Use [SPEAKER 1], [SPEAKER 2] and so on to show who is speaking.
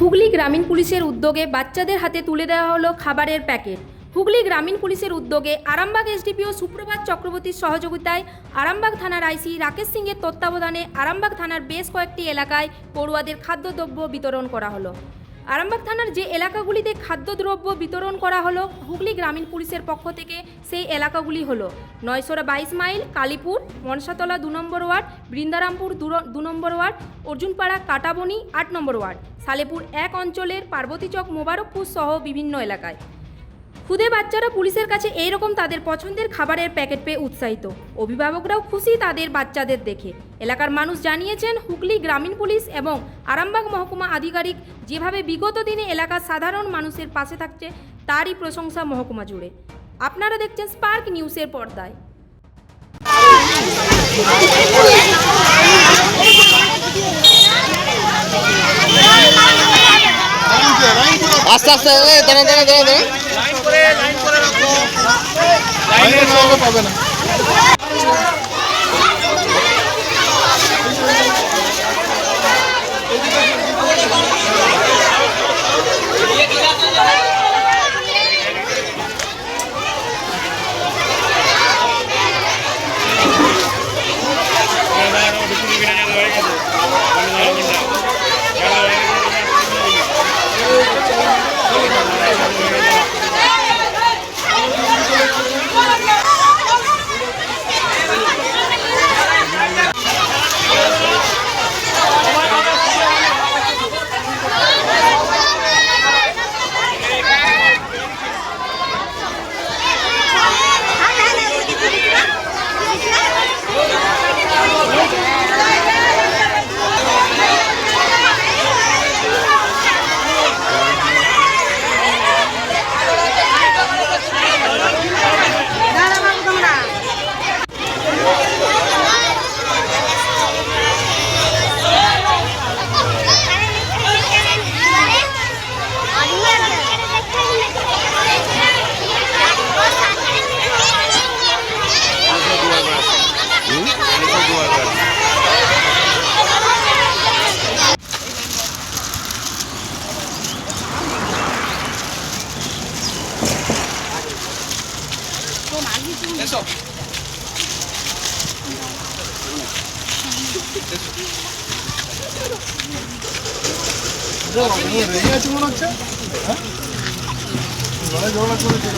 [SPEAKER 1] হুগলি গ্রামীণ পুলিশের উদ্যোগে বাচ্চাদের হাতে তুলে দেওয়া হলো খাবারের প্যাকেট। হুগলি গ্রামীণ পুলিশের উদ্যোগে আরামবাগ এসডিপিও সুপ্রভাত চক্রবর্তীর সহযোগিতায় আরামবাগ থানার আইসি রাকেশ সিংয়ের তত্ত্বাবধানে আরামবাগ থানার বেশ কয়েকটি এলাকায় পড়ুয়াদের খাদ্যদ্রব্য বিতরণ করা হলো। আরামবাগ থানার যে এলাকাগুলিতে খাদ্যদ্রব্য বিতরণ করা হলো, হুগলি গ্রামীণ পুলিশের পক্ষ থেকে সেই এলাকাগুলি হলো নয়শোরা বাইশ মাইল, কালীপুর, মনসাতলা দু নম্বর ওয়ার্ড, বৃন্দারামপুর দু- নম্বর ওয়ার্ড, অর্জুনপাড়া, কাটাবনি আট নম্বর ওয়ার্ড, সালেপুর এক অঞ্চলের পার্বতীচক মোবারকপুর সহ বিভিন্ন এলাকায়। খুদে বাচ্চারা পুলিশের কাছে এইরকম তাদের পছন্দের খাবারের প্যাকেট পেয়ে উৎসাহিত। অভিভাবকরাও খুশি তাদের বাচ্চাদের দেখে। এলাকার মানুষ জানিয়েছেন, হুগলি গ্রামীণ পুলিশ এবং আরামবাগ মহকুমা আধিকারিক যেভাবে বিগত দিনে এলাকার সাধারণ মানুষের পাশে থাকছে, তারই প্রশংসা মহকুমা জুড়ে। আপনারা দেখছেন স্পার্ক নিউজের পর্দায়।
[SPEAKER 2] আস্তে আস্তে এ, দাঁড়া দাঁড়া দাঁড়া দাঁড়া লাইনে সঙ্গে পাবে না। রেগে আছে মনে হচ্ছে হ্যাঁ লড়াই ঝগড়া করেছে